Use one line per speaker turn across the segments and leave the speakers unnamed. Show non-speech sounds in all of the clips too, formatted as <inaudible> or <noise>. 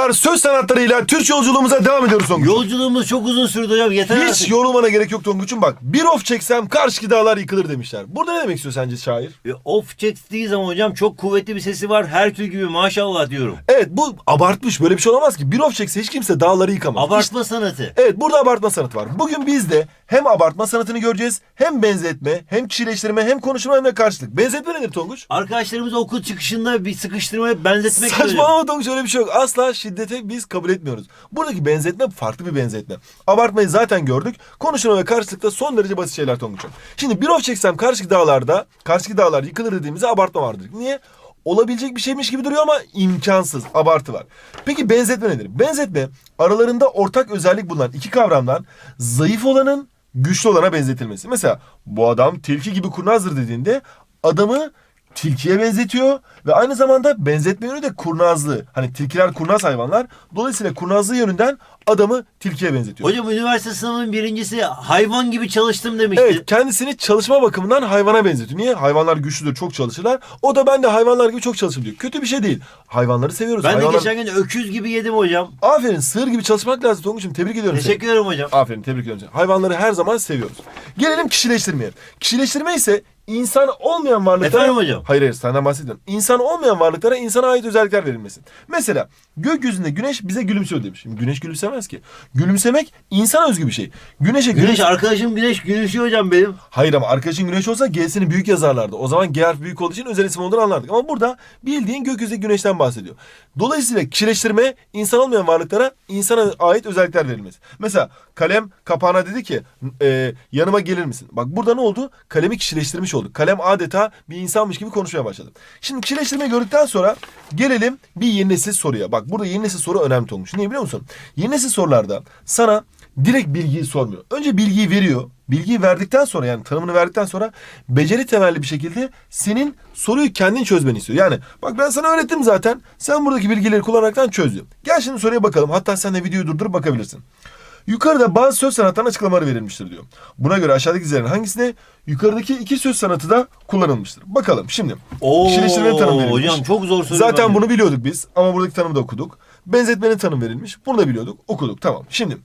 Merhabalar. Söz sanatlarıyla Türk yolculuğumuza devam ediyoruz Tonguç.
Yolculuğumuz çok uzun sürdü hocam. Yeter
Hiç
artık.
yorulmana gerek yok Tonguç'um bak. Bir of çeksem karşı dağlar yıkılır demişler. Burada ne demek istiyor sence şair?
E, Of çektiği zaman hocam çok kuvvetli bir sesi var. Herkül gibi maşallah diyorum.
Evet bu abartmış böyle bir şey olamaz ki. Bir of çekse hiç kimse dağları yıkamaz. İşte-
Abartma sanatı.
Evet burada abartma sanatı var. Bugün biz de hem abartma sanatını göreceğiz hem benzetme hem kişileştirme hem konuşma hem de karşılık. Benzetme nedir Tonguç?
Arkadaşlarımız okul çıkışında bir sıkıştırmaya benzetmek.
Saçmalama Tonguç öyle bir şey yok. Asla şiddete biz kabul etmiyoruz. Buradaki benzetme farklı bir benzetme. Abartmayı zaten gördük. Konuşma ve karşılıkta son derece basit şeyler Tonguç'um. Şimdi bir of çeksem karşıki dağlarda, karşıki dağlar yıkılır dediğimizde abartma vardır. Niye? Olabilecek bir şeymiş gibi duruyor ama imkansız. Abartı var. Peki benzetme nedir? Benzetme aralarında ortak özellik bulunan iki kavramdan zayıf olanın güçlü olana benzetilmesi. Mesela bu adam tilki gibi kurnazdır dediğinde adamı tilkiye benzetiyor ve aynı zamanda benzetme yönü de kurnazlığı. Hani tilkiler kurnaz hayvanlar. Dolayısıyla kurnazlığı yönünden adamı tilkiye benzetiyor.
Hocam üniversite sınavının birincisi hayvan gibi çalıştım demişti.
Evet kendisini çalışma bakımından hayvana benzetiyor. Niye? Hayvanlar güçlüdür çok çalışırlar. O da ben de hayvanlar gibi çok çalışırım diyor. Kötü bir şey değil. Hayvanları seviyoruz.
ben de
Hayvanlar...
geçen gün öküz gibi yedim hocam.
Aferin sığır gibi çalışmak lazım Tonguç'um. Tebrik ediyorum seni.
Teşekkür ederim hocam.
Aferin tebrik ediyorum seni. Hayvanları her zaman seviyoruz. Gelelim kişileştirmeye. Kişileştirme ise insan olmayan varlıklara...
Efendim hocam?
Hayır hayır senden bahsediyorum. İnsan olmayan varlıklara insana ait özellikler verilmesi. Mesela gökyüzünde güneş bize gülümsüyor demiş. Şimdi güneş gülümsemez ki. Gülümsemek insan özgü bir şey. Güneşe
Güneş
gülümse...
arkadaşım Güneş gülüşüyor hocam benim.
Hayır ama arkadaşın güneş olsa G'sini büyük yazarlardı. O zaman G harfi büyük olduğu için özel isim olduğunu anlardık. Ama burada bildiğin gökyüzündeki güneşten bahsediyor. Dolayısıyla kişileştirme insan olmayan varlıklara insana ait özellikler verilmesi. Mesela kalem kapağına dedi ki e, yanıma gelir misin? Bak burada ne oldu? Kalemi kişileştirmiş olduk. Kalem adeta bir insanmış gibi konuşmaya başladı. Şimdi kişileştirmeyi gördükten sonra gelelim bir yeni nesil soruya. Bak burada yeni nesil soru önemli olmuş. Niye biliyor musun? Yeni nesil sorularda sana direkt bilgiyi sormuyor. Önce bilgiyi veriyor. Bilgiyi verdikten sonra yani tanımını verdikten sonra beceri temelli bir şekilde senin soruyu kendin çözmeni istiyor. Yani bak ben sana öğrettim zaten. Sen buradaki bilgileri kullanaraktan çöz diyor. Gel şimdi soruya bakalım. Hatta sen de videoyu durdurup bakabilirsin. Yukarıda bazı söz sanatlarının açıklamaları verilmiştir diyor. Buna göre aşağıdaki dizilerin hangisine yukarıdaki iki söz sanatı da kullanılmıştır. Bakalım şimdi.
Oo,
Kişileştirmenin tanımı verilmiş.
hocam çok zor soru.
Zaten
bence.
bunu biliyorduk biz ama buradaki tanımı da okuduk. Benzetmenin tanım verilmiş. Bunu da biliyorduk. Okuduk. Tamam. Şimdi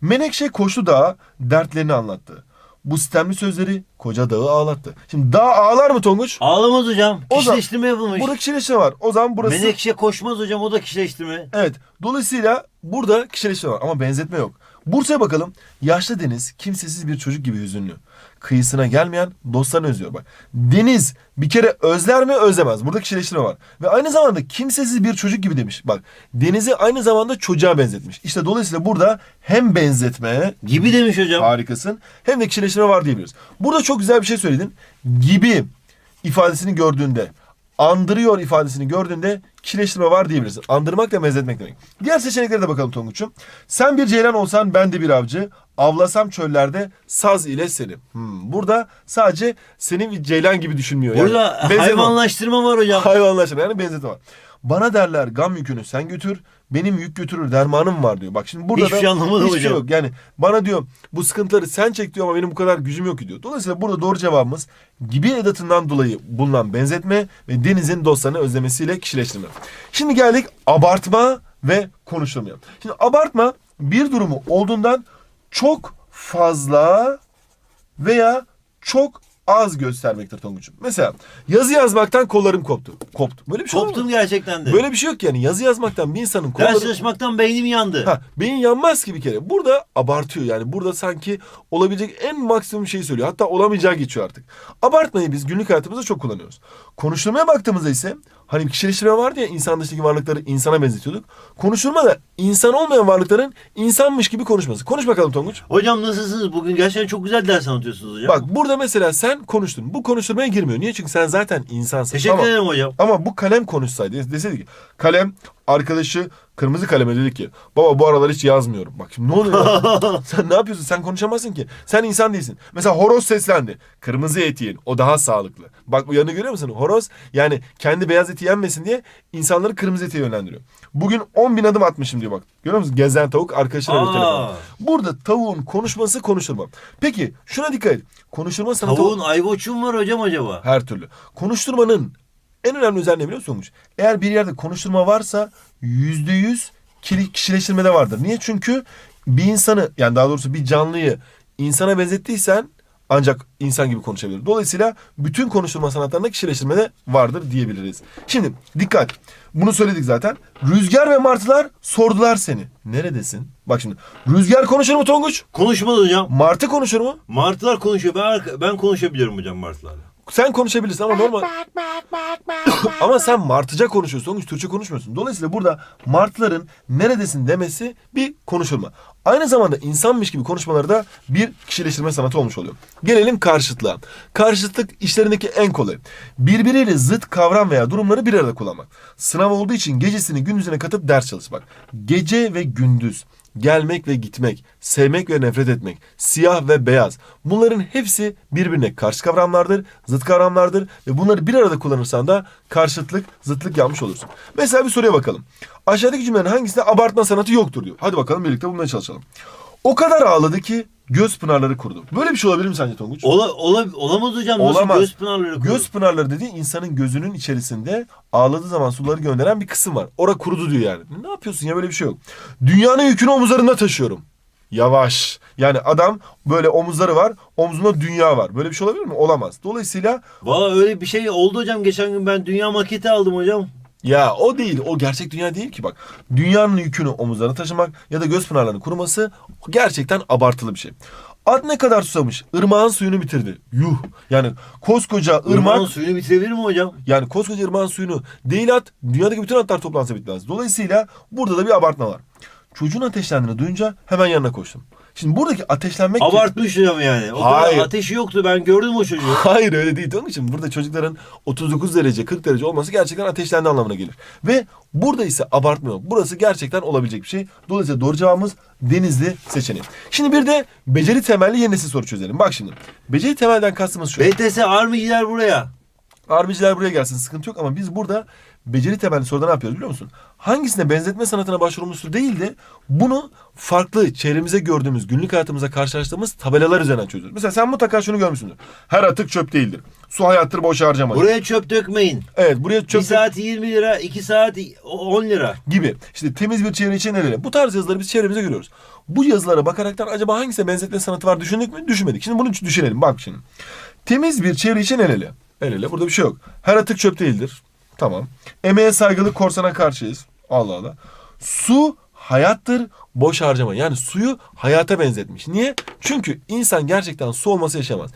Menekşe koştu dağa dertlerini anlattı. Bu sistemli sözleri koca dağı ağlattı. Şimdi dağ ağlar mı Tonguç?
Ağlamaz hocam.
O
Kişileştirme yapılmış.
Burada kişileştirme var. O zaman burası...
Menekşe koşmaz hocam o da kişileştirme.
Evet. Dolayısıyla burada kişileştirme var ama benzetme yok. Bursa'ya bakalım. Yaşlı deniz kimsesiz bir çocuk gibi hüzünlü. Kıyısına gelmeyen dostlarını özlüyor. Bak deniz bir kere özler mi özlemez. Burada kişileştirme var. Ve aynı zamanda kimsesiz bir çocuk gibi demiş. Bak denizi aynı zamanda çocuğa benzetmiş. İşte dolayısıyla burada hem benzetme
Gibi demiş hocam.
harikasın hem de kişileştirme var diyebiliriz. Burada çok güzel bir şey söyledin. Gibi ifadesini gördüğünde andırıyor ifadesini gördüğünde kişileştirme var diyebilirsin. Andırmak da benzetmek demek. Diğer seçeneklere de bakalım Tonguç'um. Sen bir ceylan olsan ben de bir avcı. Avlasam çöllerde saz ile seni. Hmm, burada sadece senin bir ceylan gibi düşünmüyor. Yani
Burada
benzetme var.
hayvanlaştırma var hocam.
Hayvanlaştırma yani benzetme var. Bana derler gam yükünü sen götür. Benim yük götürür dermanım var diyor. Bak şimdi burada
Hiçbir
da
şey anlamadım
hiçbir şey
hocam.
yok. Yani bana diyor bu sıkıntıları sen çek diyor ama benim bu kadar gücüm yok diyor. Dolayısıyla burada doğru cevabımız gibi edatından dolayı bulunan benzetme ve denizin dostlarını özlemesiyle kişileştirme. Şimdi geldik abartma ve konuşulmaya. Şimdi abartma bir durumu olduğundan çok fazla veya çok az göstermektir Tonguç'um. Mesela yazı yazmaktan kollarım koptu. Koptu. Böyle bir şey olur mu?
Koptum gerçekten de.
Böyle bir şey yok yani. Yazı yazmaktan bir insanın
Ders
kolları...
çalışmaktan beynim yandı.
Ha, beyin yanmaz ki bir kere. Burada abartıyor yani. Burada sanki olabilecek en maksimum şeyi söylüyor. Hatta olamayacağı geçiyor artık. Abartmayı biz günlük hayatımızda çok kullanıyoruz. Konuşturmaya baktığımızda ise hani kişileştirme vardı ya insan dışındaki varlıkları insana benzetiyorduk. Konuşturma da insan olmayan varlıkların insanmış gibi konuşması. Konuş bakalım Tonguç.
Hocam nasılsınız? Bugün gerçekten çok güzel ders anlatıyorsunuz hocam.
Bak burada mesela sen konuştun. Bu konuşturmaya girmiyor. Niye? Çünkü sen zaten insansın.
Teşekkür
Ama-
ederim hocam.
Ama bu kalem konuşsaydı deseydi ki kalem arkadaşı kırmızı kaleme dedi ki baba bu aralar hiç yazmıyorum. Bak şimdi ne oluyor? ya? <laughs> sen ne yapıyorsun? Sen konuşamazsın ki. Sen insan değilsin. Mesela horoz seslendi. Kırmızı et yiyin. O daha sağlıklı. Bak bu yanını görüyor musun? Horoz yani kendi beyaz eti yenmesin diye insanları kırmızı ete yönlendiriyor. Bugün 10 bin adım atmışım diyor bak. Görüyor musun? Gezen tavuk arkadaşına bir telefon. Burada tavuğun konuşması konuşturma. Peki şuna dikkat et. Konuşturma sanatı
Tavuğun ayvoçu mu var hocam acaba?
her türlü. Konuşturmanın en önemli özelliği biliyor musunuz? Eğer bir yerde konuşturma varsa yüzde yüz kişileştirmede vardır. Niye? Çünkü bir insanı yani daha doğrusu bir canlıyı insana benzettiysen ancak insan gibi konuşabilir. Dolayısıyla bütün konuşturma sanatlarında kişileştirmede vardır diyebiliriz. Şimdi dikkat. Bunu söyledik zaten. Rüzgar ve martılar sordular seni. Neredesin? Bak şimdi. Rüzgar konuşur mu Tonguç?
Konuşmaz hocam.
Martı konuşur mu?
Martılar konuşuyor. Ben, ben konuşabiliyorum hocam martılarla.
Sen konuşabilirsin ama normal. <coughs> ama sen martıca konuşuyorsun. Tonguç Türkçe konuşmuyorsun. Dolayısıyla burada martıların neredesin demesi bir konuşulma. Aynı zamanda insanmış gibi konuşmaları da bir kişileştirme sanatı olmuş oluyor. Gelelim karşıtlığa. Karşıtlık işlerindeki en kolay. Birbiriyle zıt kavram veya durumları bir arada kullanmak. Sınav olduğu için gecesini gündüzüne katıp ders çalışmak. Gece ve gündüz. Gelmek ve gitmek, sevmek ve nefret etmek, siyah ve beyaz. Bunların hepsi birbirine karşı kavramlardır, zıt kavramlardır ve bunları bir arada kullanırsan da karşıtlık, zıtlık yapmış olursun. Mesela bir soruya bakalım. Aşağıdaki cümlelerin hangisinde abartma sanatı yoktur diyor. Hadi bakalım birlikte bulmaya çalışalım. O kadar ağladı ki göz pınarları kurudu. Böyle bir şey olabilir mi sence Tonguç?
Ola, ola, olamaz hocam. Nasıl
Olamaz.
göz pınarları kuruyor?
Göz pınarları dediği insanın gözünün içerisinde ağladığı zaman suları gönderen bir kısım var. Ora kurudu diyor yani. Ne yapıyorsun ya böyle bir şey yok. Dünyanın yükünü omuzlarında taşıyorum. Yavaş. Yani adam böyle omuzları var. Omzunda dünya var. Böyle bir şey olabilir mi? Olamaz. Dolayısıyla
Valla öyle bir şey oldu hocam. Geçen gün ben dünya maketi aldım hocam.
Ya o değil. O gerçek dünya değil ki bak. Dünyanın yükünü omuzlarına taşımak ya da göz pınarlarını kuruması gerçekten abartılı bir şey. At ne kadar susamış? Irmağın suyunu bitirdi. Yuh. Yani koskoca ırmak
Irmağın suyunu bitirebilir mi hocam?
Yani koskoca ırmağın suyunu değil at, dünyadaki bütün atlar toplansa bitmez. Dolayısıyla burada da bir abartma var. Çocuğun ateşlendiğini duyunca hemen yanına koştum. Şimdi buradaki ateşlenmek...
Abartmış hocam yani. O
Hayır.
kadar ateşi yoktu. Ben gördüm o çocuğu. <laughs>
Hayır öyle değil. Onun için burada çocukların 39 derece 40 derece olması gerçekten ateşlendi anlamına gelir. Ve burada ise abartma yok. Burası gerçekten olabilecek bir şey. Dolayısıyla doğru cevabımız Denizli seçeneği. Şimdi bir de beceri temelli yeni nesil soru çözelim. Bak şimdi. Beceri temelden kastımız şu.
BTS Armiciler buraya.
Harbiciler buraya gelsin sıkıntı yok ama biz burada beceri temelli soruda ne yapıyoruz biliyor musun? Hangisine benzetme sanatına başvurulmuştur değil de bunu farklı çevremize gördüğümüz günlük hayatımıza karşılaştığımız tabelalar üzerinden çözüyoruz. Mesela sen mutlaka şunu görmüşsündür. Her atık çöp değildir. Su hayattır boş harcamayın.
Buraya çöp dökmeyin.
Evet buraya çöp
bir saat 20 lira, 2 saat 10 lira.
gibi. İşte temiz bir çevre için neler? Bu tarz yazıları biz çevremize görüyoruz. Bu yazılara bakaraktan acaba hangisine benzetme sanatı var düşündük mü? Düşünmedik. Şimdi bunu düşünelim. Bak şimdi. Temiz bir çevre için el ele. El ele. Burada bir şey yok. Her atık çöp değildir. Tamam. Emeğe saygılı korsana karşıyız. Allah Allah. Su hayattır. Boş harcama. Yani suyu hayata benzetmiş. Niye? Çünkü insan gerçekten su olması yaşamaz.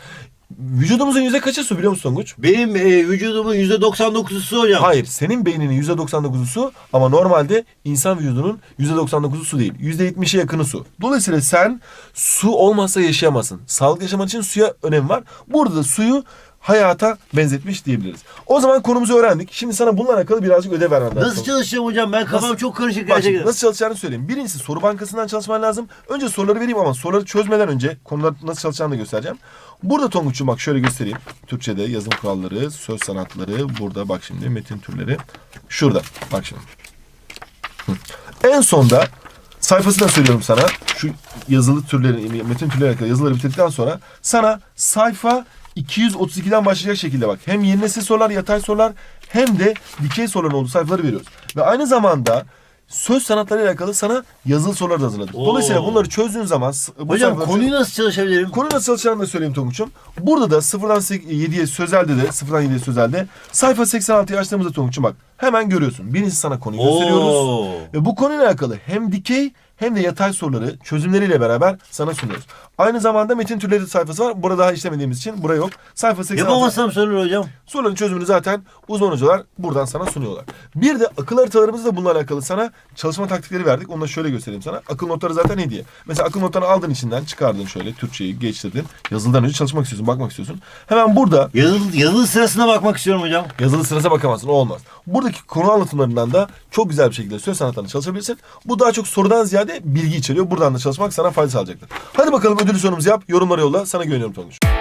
Vücudumuzun yüzde kaçı su biliyor musun Tonguç?
Benim e, vücudumun %99'u su hocam.
Hayır, senin beyninin %99'u su ama normalde insan vücudunun %99'u su değil. %70'e yakını su. Dolayısıyla sen su olmazsa yaşayamazsın. Sağlıklı yaşaman için suya önem var. Burada da suyu hayata benzetmiş diyebiliriz. O zaman konumuzu öğrendik. Şimdi sana bununla alakalı birazcık ödev vermem lazım.
Nasıl çalışacağım hocam? Ben kafam
Nasıl-
çok karışık
Bak şimdi
gerçekten.
nasıl çalışacağını söyleyeyim. Birincisi soru bankasından çalışman lazım. Önce soruları vereyim ama soruları çözmeden önce konular nasıl çalışacağını da göstereceğim. Burada Tonguç'um bak şöyle göstereyim. Türkçe'de yazım kuralları, söz sanatları. Burada bak şimdi metin türleri. Şurada bak şimdi. Hı. En sonda sayfasını da söylüyorum sana. Şu yazılı türleri, metin türleri hakkında yazıları bitirdikten sonra sana sayfa 232'den başlayacak şekilde bak. Hem yeni nesil sorular, yatay sorular hem de dikey soruların olduğu sayfaları veriyoruz. Ve aynı zamanda söz sanatları ile alakalı sana yazılı sorular da hazırladık.
Oo.
Dolayısıyla bunları çözdüğün zaman bu
Hocam
sayfaları-
konuyu nasıl çalışabilirim?
Konu nasıl çalışacağını da söyleyeyim Tonguç'um. Burada da 0'dan 7'ye sözelde de 0'dan 7'ye sözelde sayfa 86'yı açtığımızda Tonguç'um bak hemen görüyorsun. Birincisi sana konuyu gösteriyoruz. Ve bu konuyla alakalı hem dikey hem de yatay soruları çözümleriyle beraber sana sunuyoruz. Aynı zamanda metin türleri sayfası var. Burada daha işlemediğimiz için buraya yok. Sayfa 86.
Yapamazsam sorulur hocam.
Soruların çözümünü zaten uzman hocalar buradan sana sunuyorlar. Bir de akıl haritalarımızı da bununla alakalı sana çalışma taktikleri verdik. Onu da şöyle göstereyim sana. Akıl notları zaten hediye. Mesela akıl notlarını aldın içinden çıkardın şöyle Türkçeyi geçtirdin. Yazılıdan önce çalışmak istiyorsun, bakmak istiyorsun. Hemen burada
Yazılı, yazılı sırasına bakmak istiyorum hocam.
yazılı sırasına bakamazsın. O olmaz. Buradaki konu anlatımlarından da çok güzel bir şekilde söz sanatlarını çalışabilirsin. Bu daha çok sorudan ziyade bilgi içeriyor. Buradan da çalışmak sana fayda sağlayacaktır. Hadi bakalım ödülü sorumuzu yap. Yorumlara yolla. Sana güveniyorum Tonguç.